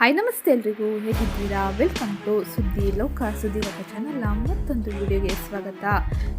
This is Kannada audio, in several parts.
ಹಾಯ್, ನಮಸ್ತೆ ಎಲ್ರಿಗೂ. ಹೇಗಿದ್ದೀರಾ? ವೆಲ್ಕಮ್ ಟು ಸುದ್ದಿ ಲೋಕ ಸುದ್ದಿ ಲೋಕ ಚಾನಲ್ನ ಮತ್ತೊಂದು ವಿಡಿಯೋಗೆ ಸ್ವಾಗತ.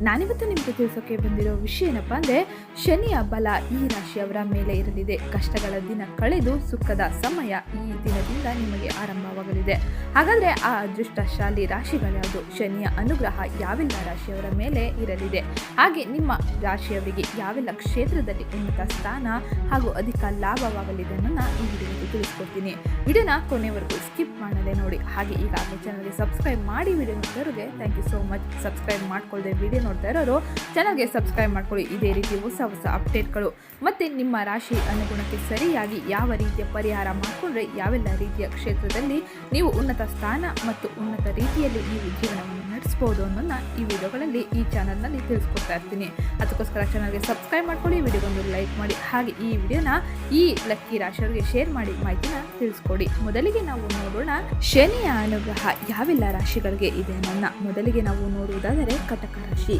ನಾನಿವತ್ತು ನಿಮಗೆ ತಿಳಿಸೋಕೆ ಬಂದಿರೋ ವಿಷಯ ಏನಪ್ಪ ಅಂದರೆ, ಶನಿಯ ಬಲ ಈ ರಾಶಿಯವರ ಮೇಲೆ ಇರಲಿದೆ. ಕಷ್ಟಗಳ ದಿನ ಕಳೆದು ಸುಖದ ಸಮಯ ಈ ದಿನದಿಂದ ನಿಮಗೆ ಆರಂಭವಾಗಲಿದೆ. ಹಾಗಾದರೆ ಆ ಅದೃಷ್ಟಶಾಲಿ ರಾಶಿಗಳ್ಯಾವುದು ಶನಿಯ ಅನುಗ್ರಹ ಯಾವೆಲ್ಲ ರಾಶಿಯವರ ಮೇಲೆ ಇರಲಿದೆ? ಹಾಗೆ ನಿಮ್ಮ ರಾಶಿಯವರಿಗೆ ಯಾವೆಲ್ಲ ಕ್ಷೇತ್ರದಲ್ಲಿ ಉನ್ನತ ಸ್ಥಾನ ಹಾಗೂ ಅಧಿಕ ಲಾಭವಾಗಲಿದೆ ಅನ್ನೋದನ್ನ ಈ ವಿಡಿಯೋದಲ್ಲಿ ತಿಳಿಸ್ಕೊಡ್ತೀನಿ. ವಿಡಿಯೋನ ಕೊನೆವರೆಗೂ ಸ್ಕಿಪ್ ಮಾಡದೆ ನೋಡಿ. ಹಾಗೆ ಈಗಾಗಲೇ ಚಾನಲ್ಗೆ ಸಬ್ಸ್ಕ್ರೈಬ್ ಮಾಡಿ video ನೋಡ್ತಾರೋರಿಗೆ thank you so much subscribe ಮಾಡ್ಕೊಳ್ಳದೆ video ನೋಡ್ತಾ ಇರೋರು ಚಾನಲ್ಗೆ ಸಬ್ಸ್ಕ್ರೈಬ್ ಮಾಡ್ಕೊಳ್ಳಿ. ಇದೇ ರೀತಿ ಹೊಸ ಹೊಸ ಅಪ್ಡೇಟ್ಗಳು ಮತ್ತು ನಿಮ್ಮ ರಾಶಿ ಅನುಗುಣಕ್ಕೆ ಸರಿಯಾಗಿ ಯಾವ ರೀತಿಯ ಪರಿಹಾರ ಮಾಡಿಕೊಂಡ್ರೆ ಯಾವೆಲ್ಲ ರೀತಿಯ ಕ್ಷೇತ್ರದಲ್ಲಿ ನೀವು ಉನ್ನತ ಸ್ಥಾನ ಮತ್ತು ಉನ್ನತ ರೀತಿಯಲ್ಲಿ ನೀವು ಜೀವನವನ್ನು ನಡೆಸ್ಬೋದು ಅನ್ನೋದನ್ನ ಈ ವಿಡಿಯೋಗಳಲ್ಲಿ ಈ ಚಾನಲ್ನಲ್ಲಿ ತಿಳಿಸ್ಕೊಡ್ತಾ ಇರ್ತೀನಿ. ಅದಕ್ಕೋಸ್ಕರ ಚಾನಲ್ಗೆ ಸಬ್ಸ್ಕ್ರೈಬ್ ಮಾಡ್ಕೊಳ್ಳಿ, ವಿಡಿಯೋಗೊಂದು ಲೈಕ್ ಮಾಡಿ. ಹಾಗೆ ಈ ವಿಡಿಯೋನ ಈ ಲಕ್ಕಿ ರಾಶಿಯವರಿಗೆ ಶೇರ್ ಮಾಡಿ, ಮಾಹಿತಿನ ತಿಳಿಸ್ಕೊಡಿ. ಮೊದಲಿಗೆ ನಾವು ನೋಡೋಣ ಶನಿಯ ಅನುಗ್ರಹ ಯಾವೆಲ್ಲ ರಾಶಿಗಳಿಗೆ ಇದೆ ನನ್ನ ಮೊದಲಿಗೆ ನಾವು ನೋಡುವುದಾದರೆ ಕಟಕ ರಾಶಿ.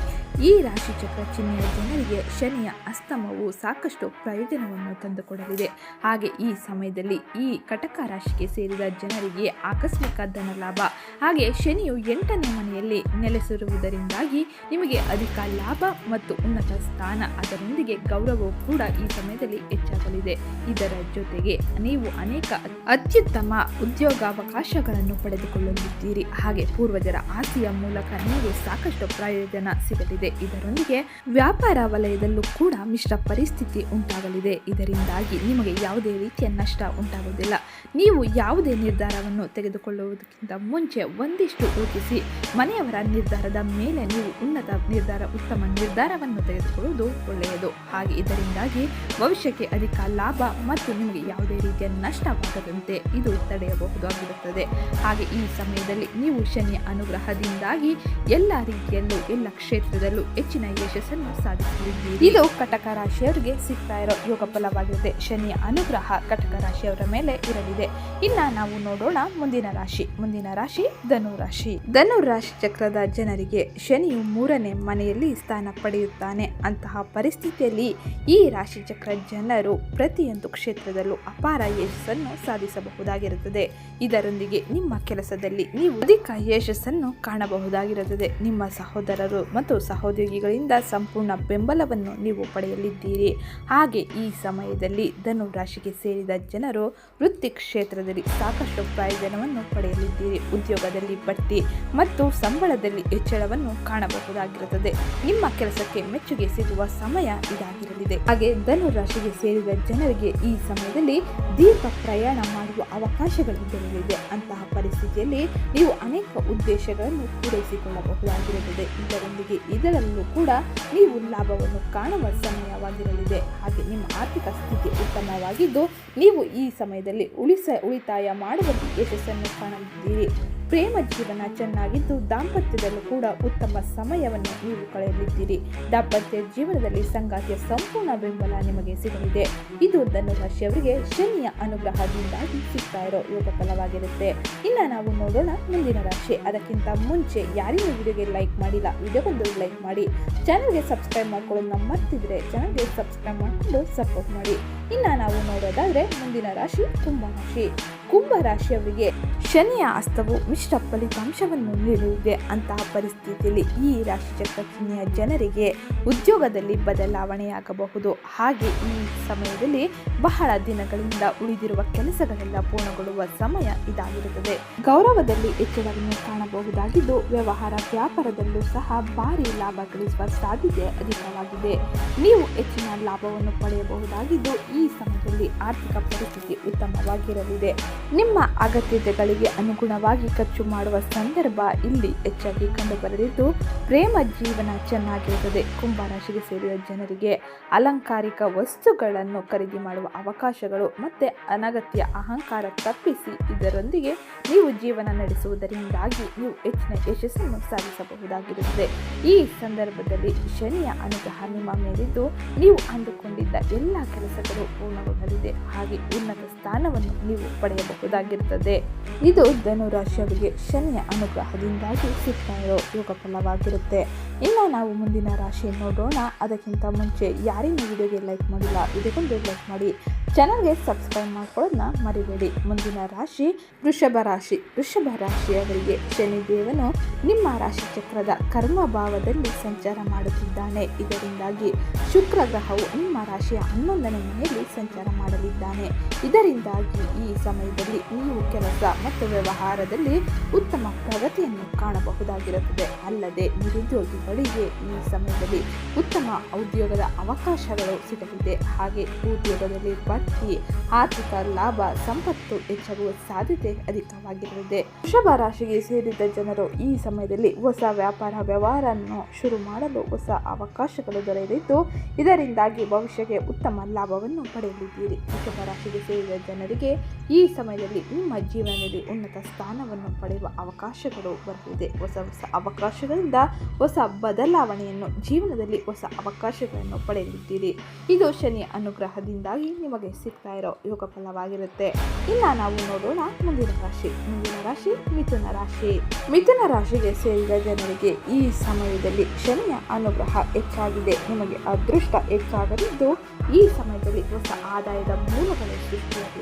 ಈ ರಾಶಿ ಚಕ್ರ ಚಿಹ್ನೆಯ ಜನರಿಗೆ ಶನಿಯ ಅಸ್ತಮವು ಸಾಕಷ್ಟು ಪ್ರಯೋಜನವನ್ನು ತಂದುಕೊಡಲಿದೆ. ಹಾಗೆ ಈ ಸಮಯದಲ್ಲಿ ಈ ಕಟಕ ರಾಶಿಗೆ ಸೇರಿದ ಜನರಿಗೆ ಆಕಸ್ಮಿಕ ಧನ ಲಾಭ. ಹಾಗೆ ಶನಿಯು ಎಂಟನೇ ಮನೆಯಲ್ಲಿ ನೆಲೆಸಿರುವುದರಿಂದಾಗಿ ನಿಮಗೆ ಅಧಿಕ ಲಾಭ ಮತ್ತು ಉನ್ನತ ಸ್ಥಾನ ಅದರೊಂದಿಗೆ ಗೌರವವು ಕೂಡ ಈ ಸಮಯದಲ್ಲಿ ಹೆಚ್ಚಾಗಲಿದೆ. ಇದರ ಜೊತೆಗೆ ನೀವು ಅನೇಕ ಅತ್ಯುತ್ತಮ ಉದ್ಯೋಗಾವಕಾಶಗಳನ್ನು ಪಡೆದುಕೊಳ್ಳಲಿದ್ದೀರಿ ಹಾಗೆ ಪೂರ್ವಜರ ಆಸೆಯ ಮೂಲಕ ನಿಮಗೆ ಸಾಕಷ್ಟು ಪ್ರಯೋಜನ ಸಿಗಲಿದೆ. ಇದರೊಂದಿಗೆ ವ್ಯಾಪಾರ ವಲಯದಲ್ಲೂ ಕೂಡ ಮಿಶ್ರ ಪರಿಸ್ಥಿತಿ ಉಂಟಾಗಲಿದೆ. ಇದರಿಂದಾಗಿ ನಿಮಗೆ ಯಾವುದೇ ರೀತಿಯ ನಷ್ಟ ಉಂಟಾಗುವುದಿಲ್ಲ. ನೀವು ಯಾವುದೇ ನಿರ್ಧಾರವನ್ನು ತೆಗೆದುಕೊಳ್ಳುವುದಕ್ಕಿಂತ ಮುಂಚೆ ಒಂದಿಷ್ಟು ಯೋಚಿಸಿ. ಮನೆಯವರ ನಿರ್ಧಾರದ ಮೇಲೆ ನೀವು ಉನ್ನತ ನಿರ್ಧಾರ, ಉತ್ತಮ ನಿರ್ಧಾರವನ್ನು ತೆಗೆದುಕೊಳ್ಳುವುದು ಒಳ್ಳೆಯದು. ಹಾಗೆ ಇದರಿಂದಾಗಿ ಭವಿಷ್ಯಕ್ಕೆ ಅಧಿಕ ಲಾಭ ಮತ್ತು ನಿಮಗೆ ಯಾವುದೇ ರೀತಿಯ ನಷ್ಟವಾಗದಂತೆ ಇದು ತಡೆಯಬಹುದಾಗಿರುತ್ತದೆ ಹಾಗೆ ಈ ಸಮಯದಲ್ಲಿ ನೀವು ಶನಿಯ ಅನುಗ್ರಹದಿಂದಾಗಿ ಎಲ್ಲ ರೀತಿಯಲ್ಲೂ, ಎಲ್ಲ ಕ್ಷೇತ್ರದಲ್ಲೂ ಹೆಚ್ಚಿನ ಯಶಸ್ಸನ್ನು ಸಾಧಿಸಲಿದ್ದೀರಿ. ಇದು ಕಟಕ ರಾಶಿಯವರಿಗೆ ಸಿಗ್ತಾ ಇರೋ ಯೋಗ ಫಲವಾಗಿರುತ್ತೆ ಶನಿಯ ಅನುಗ್ರಹ ಕಟಕ ರಾಶಿಯವರ ಮೇಲೆ ಇರಲಿದೆ. ಇನ್ನ ನಾವು ನೋಡೋಣ ಮುಂದಿನ ರಾಶಿ. ಮುಂದಿನ ರಾಶಿ ಧನು ರಾಶಿ. ಧನು ರಾಶಿ ಚಕ್ರದ ಜನರಿಗೆ ಶನಿಯು ಮೂರನೇ ಮನೆಯಲ್ಲಿ ಸ್ಥಾನ ಪಡೆಯುತ್ತಾನೆ. ಅಂತಹ ಪರಿಸ್ಥಿತಿಯಲ್ಲಿ ಈ ರಾಶಿ ಚಕ್ರ ಜನರು ಪ್ರತಿಯೊಂದು ಕ್ಷೇತ್ರದಲ್ಲೂ ಅಪಾರ ಯಶಸ್ಸನ್ನು ಸಾಧಿಸಬಹುದಾಗಿರುತ್ತದೆ ಇದರೊಂದಿಗೆ ನಿಮ್ಮ ಕೆಲಸದಲ್ಲಿ ನೀವು ಅಧಿಕ ಯಶಸ್ಸನ್ನು ಕಾಣಬಹುದಾಗಿರುತ್ತದೆ. ನಿಮ್ಮ ಸಹೋದರರು ಮತ್ತು ಸಹೋದ್ಯೋಗಿಗಳಿಂದ ಸಂಪೂರ್ಣ ಬೆಂಬಲವನ್ನು ನೀವು ಪಡೆಯಲಿದ್ದೀರಿ. ಹಾಗೆ ಈ ಸಮಯದಲ್ಲಿ ಧನು ರಾಶಿಗೆ ಸೇರಿದ ಜನರು ವೃತ್ತಿ ಕ್ಷೇತ್ರದಲ್ಲಿ ಸಾಕಷ್ಟು ಪ್ರಯೋಜನವನ್ನು ಪಡೆಯಲಿದ್ದೀರಿ. ಉದ್ಯೋಗದಲ್ಲಿ ಬಡ್ತಿ ಮತ್ತು ಸಂಬಳದಲ್ಲಿ ಹೆಚ್ಚಳವನ್ನು ಕಾಣಬಹುದಾಗಿರುತ್ತದೆ. ನಿಮ್ಮ ಕೆಲಸಕ್ಕೆ ಮೆಚ್ಚುಗೆ ಸಿಗುವ ಸಮಯ ಇದಾಗಿರಲಿದೆ. ಹಾಗೆ ಧನು ರಾಶಿಗೆ ಸೇರಿದ ಜನರಿಗೆ ಈ ಸಮಯದಲ್ಲಿ ದೀರ್ಘ ಪ್ರಯಾಣ ಮಾಡುವ ಅವಕಾಶಗಳು ದೊರೆಯಲಿದೆ ಅಂತಹ ಪರಿಸ್ಥಿತಿಯಲ್ಲಿ ನೀವು ಅನೇಕ ಉದ್ದೇಶಗಳನ್ನು ಪೂರೈಸಿಕೊಳ್ಳಬಹುದಾಗಿರುತ್ತದೆ. ಇದರೊಂದಿಗೆ ಇದರಲ್ಲೂ ಕೂಡ ನೀವು ಲಾಭವನ್ನು ಕಾಣುವ ಸಮಯವಾಗಿರಲಿದೆ. ಹಾಗೆ ನಿಮ್ಮ ಆರ್ಥಿಕ ಸ್ಥಿತಿ ಉತ್ತಮವಾಗಿದ್ದು, ನೀವು ಈ ಸಮಯದಲ್ಲಿ ಉಳಿಸ, ಉಳಿತಾಯ ಮಾಡುವಲ್ಲಿ ಯಶಸ್ಸನ್ನು ಕಾಣಲಿದ್ದೀರಿ ಪ್ರೇಮ ಜೀವನ ಚೆನ್ನಾಗಿದ್ದು ದಾಂಪತ್ಯದಲ್ಲೂ ಕೂಡ ಉತ್ತಮ ಸಮಯವನ್ನು ನೀವು ಕಳೆಯಲಿದ್ದೀರಿ. ದಾಂಪತ್ಯ ಜೀವನದಲ್ಲಿ ಸಂಗಾತಿಯ ಸಂಪೂರ್ಣ ಬೆಂಬಲ ನಿಮಗೆ ಸಿಗಲಿದೆ. ಇದು ಧನು ರಾಶಿಯವರಿಗೆ ಶನಿಯ ಅನುಗ್ರಹದಿಂದಾಗಿ ಸಿಗ್ತಾ ಇರೋ ಯೋಗ ಫಲವಾಗಿರುತ್ತೆ. ಇನ್ನು ನಾವು ನೋಡೋಣ ಮುಂದಿನ ರಾಶಿ. ಅದಕ್ಕಿಂತ ಮುಂಚೆ ಯಾರಿಗೂ ವಿಡಿಯೋಗೆ ಲೈಕ್ ಮಾಡಿಲ್ಲ, ವಿಡಿಯೋಗೊಂದು ಲೈಕ್ ಮಾಡಿ. ಚಾನಲ್ಗೆ ಸಬ್ಸ್ಕ್ರೈಬ್ ಮಾಡ್ಕೊಳ್ಳೋದನ್ನ ಮರ್ತಿದ್ರೆ ಚಾನಲ್ಗೆ ಸಬ್ಸ್ಕ್ರೈಬ್ ಮಾಡಿಕೊಂಡು ಸಪೋರ್ಟ್ ಮಾಡಿ. ಇನ್ನು ನಾವು ನೋಡೋದಾದರೆ ಮುಂದಿನ ರಾಶಿ, ಕುಂಭ ರಾಶಿ. ಕುಂಭ ರಾಶಿಯವರಿಗೆ ಶನಿಯ ಅಸ್ತವು ಮಿಶ್ರ ಫಲಿತಾಂಶವನ್ನು ನೀಡಲಿದೆ ಅಂತಹ ಪರಿಸ್ಥಿತಿಯಲ್ಲಿ ಈ ರಾಶಿ ಚಕ್ರ ಜನರಿಗೆ ಉದ್ಯೋಗದಲ್ಲಿ ಬದಲಾವಣೆಯಾಗಬಹುದು. ಹಾಗೆ ಈ ಸಮಯದಲ್ಲಿ ಬಹಳ ದಿನಗಳಿಂದ ಉಳಿದಿರುವ ಕೆಲಸಗಳೆಲ್ಲ ಪೂರ್ಣಗೊಳ್ಳುವ ಸಮಯ ಇದಾಗಿರುತ್ತದೆ. ಗೌರವದಲ್ಲಿ ಹೆಚ್ಚಳವನ್ನು ಕಾಣಬಹುದಾಗಿದ್ದು, ವ್ಯವಹಾರ ವ್ಯಾಪಾರದಲ್ಲೂ ಸಹ ಭಾರಿ ಲಾಭ ಗಳಿಸುವ ಸಾಧ್ಯತೆ ಅಧಿಕವಾಗಿದೆ. ನೀವು ಹೆಚ್ಚಿನ ಲಾಭವನ್ನು ಪಡೆಯಬಹುದಾಗಿದ್ದು, ಈ ಸಮಯದಲ್ಲಿ ಆರ್ಥಿಕ ಪರಿಸ್ಥಿತಿ ಉತ್ತಮವಾಗಿರಲಿದೆ. ನಿಮ್ಮ ಅಗತ್ಯತೆಗಳಿಗೆ ಅನುಗುಣವಾಗಿ ಖರ್ಚು ಮಾಡುವ ಸಂದರ್ಭ ಇಲ್ಲಿ ಹೆಚ್ಚಾಗಿ ಕಂಡುಬರಲಿದ್ದು, ಪ್ರೇಮ ಜೀವನ ಚೆನ್ನಾಗಿರುತ್ತದೆ. ಕುಂಭರಾಶಿಗೆ ಸೇರಿದ ಜನರಿಗೆ ಅಲಂಕಾರಿಕ ವಸ್ತುಗಳನ್ನು ಖರೀದಿ ಮಾಡುವ ಅವಕಾಶಗಳು ಮತ್ತು ಅನಗತ್ಯ ಅಹಂಕಾರ ತಪ್ಪಿಸಿ ಇದರೊಂದಿಗೆ ನೀವು ಜೀವನ ನಡೆಸುವುದರಿಂದಾಗಿ ನೀವು ಹೆಚ್ಚಿನ ಯಶಸ್ಸನ್ನು ಸಾಧಿಸಬಹುದಾಗಿರುತ್ತದೆ. ಈ ಸಂದರ್ಭದಲ್ಲಿ ಶನಿಯ ಅನುಗ್ರಹ ನಿಮ್ಮ ಮೇಲಿದ್ದು, ನೀವು ಅಂದುಕೊಂಡಿದ್ದ ಎಲ್ಲ ಕೆಲಸಗಳು ಪೂರ್ಣಗೊಳ್ಳಲಿದೆ. ಹಾಗೆ ಉನ್ನತ ಸ್ಥಾನವನ್ನು ನೀವು ಪಡೆಯಬಹುದಾಗಿರುತ್ತದೆ ಇದು ಧನು ರಾಶಿಯವರಿಗೆ ಶನಿಯ ಅನುಗ್ರಹದಿಂದಾಗಿ ಸಿಗ್ತಾ ಇರೋ ಯೋಗ ಫಲವಾಗಿರುತ್ತೆ ಇನ್ನು ನಾವು ಮುಂದಿನ ರಾಶಿ ನೋಡೋಣ. ಅದಕ್ಕಿಂತ ಮುಂಚೆ ಯಾರಿಗೂ ವಿಡಿಯೋಗೆ ಲೈಕ್ ಮಾಡಿಲ್ಲ, ಇದಕ್ಕೊಂದು ಲೈಕ್ ಮಾಡಿ. ಚಾನಲ್ಗೆ ಸಬ್ಸ್ಕ್ರೈಬ್ ಮಾಡ್ಕೊಳ್ಳೋದನ್ನ ಮರಿಬೇಡಿ. ಮುಂದಿನ ರಾಶಿ ವೃಷಭ ರಾಶಿ. ವೃಷಭ ರಾಶಿಯವರಿಗೆ ಶನಿದೇವನು ನಿಮ್ಮ ರಾಶಿ ಚಕ್ರದ ಕರ್ಮ ಭಾವದಲ್ಲಿ ಸಂಚಾರ ಮಾಡುತ್ತಿದ್ದಾನೆ. ಇದರಿಂದಾಗಿ ಶುಕ್ರ ಗ್ರಹವು ನಿಮ್ಮ ರಾಶಿಯ ಹನ್ನೊಂದನೇ ಮನೆಯಲ್ಲಿ ಸಂಚಾರ ಮಾಡಲಿದ್ದಾನೆ. ಇದರಿಂದಾಗಿ ಈ ಸಮಯದಲ್ಲಿ ನೀವು ಕೆಲಸ ಮತ್ತು ವ್ಯವಹಾರದಲ್ಲಿ ಉತ್ತಮ ಪ್ರಗತಿಯನ್ನು ಕಾಣಬಹುದಾಗಿರುತ್ತದೆ. ಅಲ್ಲದೆ ನಿರುದ್ಯೋಗಿಗಳಿಗೆ ಈ ಸಮಯದಲ್ಲಿ ಉತ್ತಮ ಉದ್ಯೋಗದ ಅವಕಾಶಗಳು ಸಿಗಲಿದೆ. ಹಾಗೆ ಉದ್ಯೋಗದಲ್ಲಿ ಬಡ್ತಿ ಆರ್ಥಿಕ ಲಾಭ, ಸಂಪತ್ತು ಹೆಚ್ಚಾಗುವ ಸಾಧ್ಯತೆ ಅಧಿಕವಾಗಿರಲಿದೆ ವೃಷಭ ರಾಶಿಗೆ ಸೇರಿದ ಜನರು ಈ ಸಮಯದಲ್ಲಿ ಹೊಸ ವ್ಯಾಪಾರ, ವ್ಯವಹಾರವನ್ನು ಶುರು ಮಾಡಲು ಹೊಸ ಅವಕಾಶಗಳು ದೊರೆಯಲಿದ್ದು, ಇದರಿಂದಾಗಿ ಭವಿಷ್ಯಕ್ಕೆ ಉತ್ತಮ ಲಾಭವನ್ನು ಪಡೆಯಲಿದ್ದೀರಿ. ವೃಷಭ ರಾಶಿಗೆ ಸೇರಿದ ಜನರಿಗೆ ಈ ಸಮಯದಲ್ಲಿ ನಿಮ್ಮ ಜೀವನದಲ್ಲಿ ಉನ್ನತ ಸ್ಥಾನವನ್ನು ಪಡೆಯುವ ಅವಕಾಶಗಳು ಬರಲಿದೆ ಹೊಸ ಹೊಸ ಅವಕಾಶಗಳಿಂದ ಹೊಸ ಬದಲಾವಣೆಯನ್ನು, ಜೀವನದಲ್ಲಿ ಹೊಸ ಅವಕಾಶಗಳನ್ನು ಪಡೆಯಲಿದ್ದೀರಿ. ಇದು ಶನಿ ಅನುಗ್ರಹದಿಂದಾಗಿ ನಿಮಗೆ ಸಿಗ್ತಾ ಇರೋ ಯೋಗ ಫಲವಾಗಿರುತ್ತೆ ಇನ್ನ ನಾವು ನೋಡೋಣ ಮುಂದಿನ ರಾಶಿ. ಮುಂದಿನ ರಾಶಿ ಮಿಥುನ ರಾಶಿ. ಮಿಥುನ ರಾಶಿಗೆ ಸೇರಿದ ಜನರಿಗೆ ಈ ಸಮಯದಲ್ಲಿ ಶನಿಯ ಅನುಗ್ರಹ ಹೆಚ್ಚಾಗಿದೆ. ನಿಮಗೆ ಅದೃಷ್ಟ ಹೆಚ್ಚಾಗಲಿದ್ದು ಈ ಸಮಯದಲ್ಲಿ ಹೊಸ ಆದಾಯದ ಮೂಲಗಳು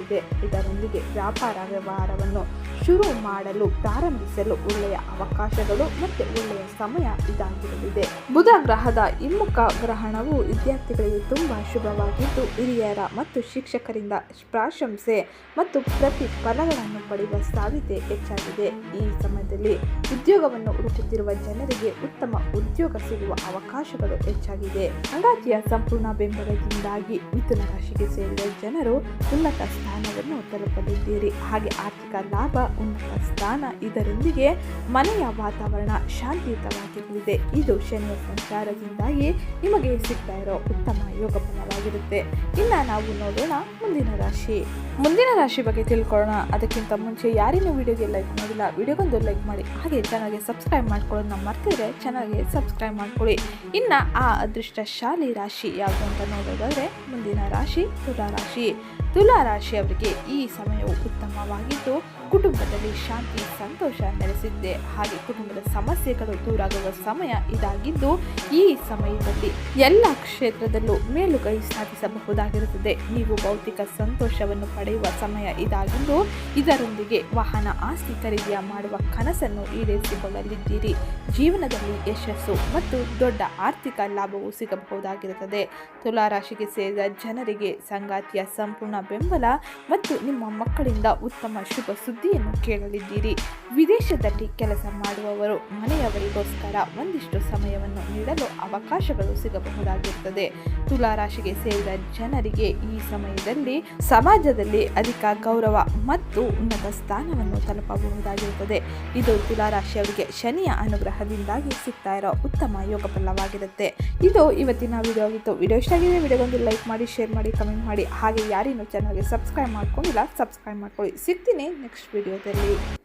ಸೃಷ್ಟಿಯಾಗಲಿದೆ ಇದರೊಂದಿಗೆ ವ್ಯಾಪಾರ ವ್ಯವಹಾರವನ್ನು ಶುರು ಮಾಡಲು, ಪ್ರಾರಂಭಿಸಲು ಒಳ್ಳೆಯ ಅವಕಾಶಗಳು ಮತ್ತು ಒಳ್ಳೆಯ ಸಮಯ ಇದಾಗಿರಲಿದೆ. ಬುಧ ಗ್ರಹದ ಹಿಮ್ಮುಖ ಗ್ರಹಣವು ವಿದ್ಯಾರ್ಥಿಗಳಿಗೆ ತುಂಬಾ ಶುಭವಾಗಿದ್ದು, ಹಿರಿಯರ ಮತ್ತು ಶಿಕ್ಷಕರಿಂದ ಪ್ರಶಂಸೆ ಮತ್ತು ಪ್ರತಿಫಲಗಳನ್ನು ಪಡೆಯುವ ಸಾಧ್ಯತೆ ಹೆಚ್ಚಾಗಿದೆ. ಈ ಸಮಯದಲ್ಲಿ ಉದ್ಯೋಗವನ್ನು ಹುಡುಕುತ್ತಿರುವ ಜನರಿಗೆ ಉತ್ತಮ ಉದ್ಯೋಗ ಸಿಗುವ ಅವಕಾಶಗಳು ಹೆಚ್ಚಾಗಿದೆ. ಸಂಗಾತಿಯ ಸಂಪೂರ್ಣ ಬೆಂಬಲದಿಂದಾಗಿ ಮಿಥುನ ರಾಶಿಗೆ ಸೇರಿದ ಜನರು ಉನ್ನತ ಸ್ಥಾನವನ್ನು ತಲುಪಲಿದ್ದೀರಿ ಹಾಗೆ ಆರ್ಥಿಕ ಲಾಭ, ಉನ್ನತ ಸ್ಥಾನ ಇದರೊಂದಿಗೆ ಮನೆಯ ವಾತಾವರಣ ಶಾಂತಿಯುತವಾಗಿರಲಿದೆ. ಇದು ಶನಿಯ ಸಂಚಾರದಿಂದಾಗಿ ನಿಮಗೆ ಸಿಗ್ತಾ ಇರೋ ಉತ್ತಮ ಯೋಗ ಫಲವಾಗಿರುತ್ತೆ ಇನ್ನ ನಾವು ನೋಡೋಣ ಮುಂದಿನ ರಾಶಿ. ಮುಂದಿನ ರಾಶಿ ಬಗ್ಗೆ ತಿಳ್ಕೊಳ್ಳೋಣ. ಅದಕ್ಕಿಂತ ಮುಂಚೆ ಯಾರಿನ್ನೂ ವಿಡಿಯೋಗೆ ಲೈಕ್ ಮಾಡಿಲ್ಲ, ವಿಡಿಯೋಗೊಂದು ಲೈಕ್ ಮಾಡಿ. ಹಾಗೆ ಚೆನ್ನಾಗಿ ಸಬ್ಸ್ಕ್ರೈಬ್ ಮಾಡ್ಕೊಳ್ಳೋದನ್ನ ಮರ್ತಿದ್ರೆ ಚೆನ್ನಾಗಿ ಸಬ್ಸ್ಕ್ರೈಬ್ ಮಾಡ್ಕೊಳ್ಳಿ. ಇನ್ನ ಆ ಅದೃಷ್ಟಶಾಲಿ ರಾಶಿ ಯಾವುದು ಅಂತ ನೋಡೋದಾದ್ರೆ ಮುಂದಿನ ರಾಶಿ ತುಲಾ ರಾಶಿ. ತುಲಾ ರಾಶಿ ಅವರಿಗೆ ಈ ಸಮಯವು ಉತ್ತಮವಾಗಿದ್ದು ಕುಟುಂಬದಲ್ಲಿ ಶಾಂತಿ, ಸಂತೋಷ ನೆಲೆಸಿದ್ದೆ. ಹಾಗೆ ಕುಟುಂಬದ ಸಮಸ್ಯೆಗಳು ದೂರಾಗುವ ಸಮಯ ಇದಾಗಿದ್ದು ಈ ಸಮಯದಲ್ಲಿ ಎಲ್ಲ ಕ್ಷೇತ್ರದಲ್ಲೂ ಮೇಲುಗೈ ಸಾಧಿಸಬಹುದಾಗಿರುತ್ತದೆ. ನೀವು ಭೌತಿಕ ಸಂತೋಷವನ್ನು ಪಡೆಯುವ ಸಮಯ ಇದಾಗಿದ್ದು, ಇದರೊಂದಿಗೆ ವಾಹನ ಆಸ್ತಿ ಖರೀದಿಯ ಮಾಡುವ ಕನಸನ್ನು ಈಡೇರಿಸಿಕೊಳ್ಳಲಿದ್ದೀರಿ. ಜೀವನದಲ್ಲಿ ಯಶಸ್ಸು ಮತ್ತು ದೊಡ್ಡ ಆರ್ಥಿಕ ಲಾಭವು ಸಿಗಬಹುದಾಗಿರುತ್ತದೆ. ತುಲಾರಾಶಿಗೆ ಸೇರಿದ ಜನರಿಗೆ ಸಂಗಾತಿಯ ಸಂಪೂರ್ಣ ಬೆಂಬಲ ಮತ್ತು ನಿಮ್ಮ ಮಕ್ಕಳಿಂದ ಉತ್ತಮ ಶುಭ ಸುದ್ದಿಯನ್ನು ಕೇಳಲಿದ್ದೀರಿ. ವಿದೇಶದಲ್ಲಿ ಕೆಲಸ ಮಾಡುವವರು ಮನೆಯವರಿಗೋಸ್ಕರ ಒಂದಿಷ್ಟು ಸಮಯವನ್ನು ನೀಡಲು ಅವಕಾಶಗಳು ಸಿಗಬಹುದಾಗಿರುತ್ತದೆ. ತುಲಾರಾಶಿಗೆ ಸೇರಿದ ಜನರಿಗೆ ಈ ಸಮಯದಲ್ಲಿ ಸಮಾಜದಲ್ಲಿ ಅಧಿಕ ಗೌರವ ಮತ್ತು ಉನ್ನತ ಸ್ಥಾನವನ್ನು ತಲುಪಬಹುದಾಗಿರುತ್ತದೆ. ಇದು ತುಲಾರಾಶಿಯವರಿಗೆ ಶನಿಯ ಅನುಗ್ರಹದಿಂದಾಗಿ ಸಿಗ್ತಾ ಇರೋ ಉತ್ತಮ ಯೋಗ ಫಲವಾಗಿರುತ್ತೆ ಇದು ಇವತ್ತಿನ ವಿಡಿಯೋ ಆಗಿತ್ತು. ವಿಡಿಯೋ ಇಷ್ಟ ಆಗಿದೆ ವಿಡಿಯೋಗೊಂದು ಲೈಕ್ ಮಾಡಿ ಶೇರ್ ಮಾಡಿ ಕಮೆಂಟ್ ಮಾಡಿ. ಹಾಗೆ ಯಾರಿನೂ ಚಾನಲ್ಗೆ ಸಬ್ಸ್ಕ್ರೈಬ್ ಮಾಡ್ಕೊಂಡಿಲ್ಲ ಸಬ್ಸ್ಕ್ರೈಬ್ ಮಾಡ್ಕೊಳ್ಳಿ. ಸಿಗ್ತೀನಿ ನೆಕ್ಸ್ಟ್ ವಿಡಿಯೋದಲ್ಲಿ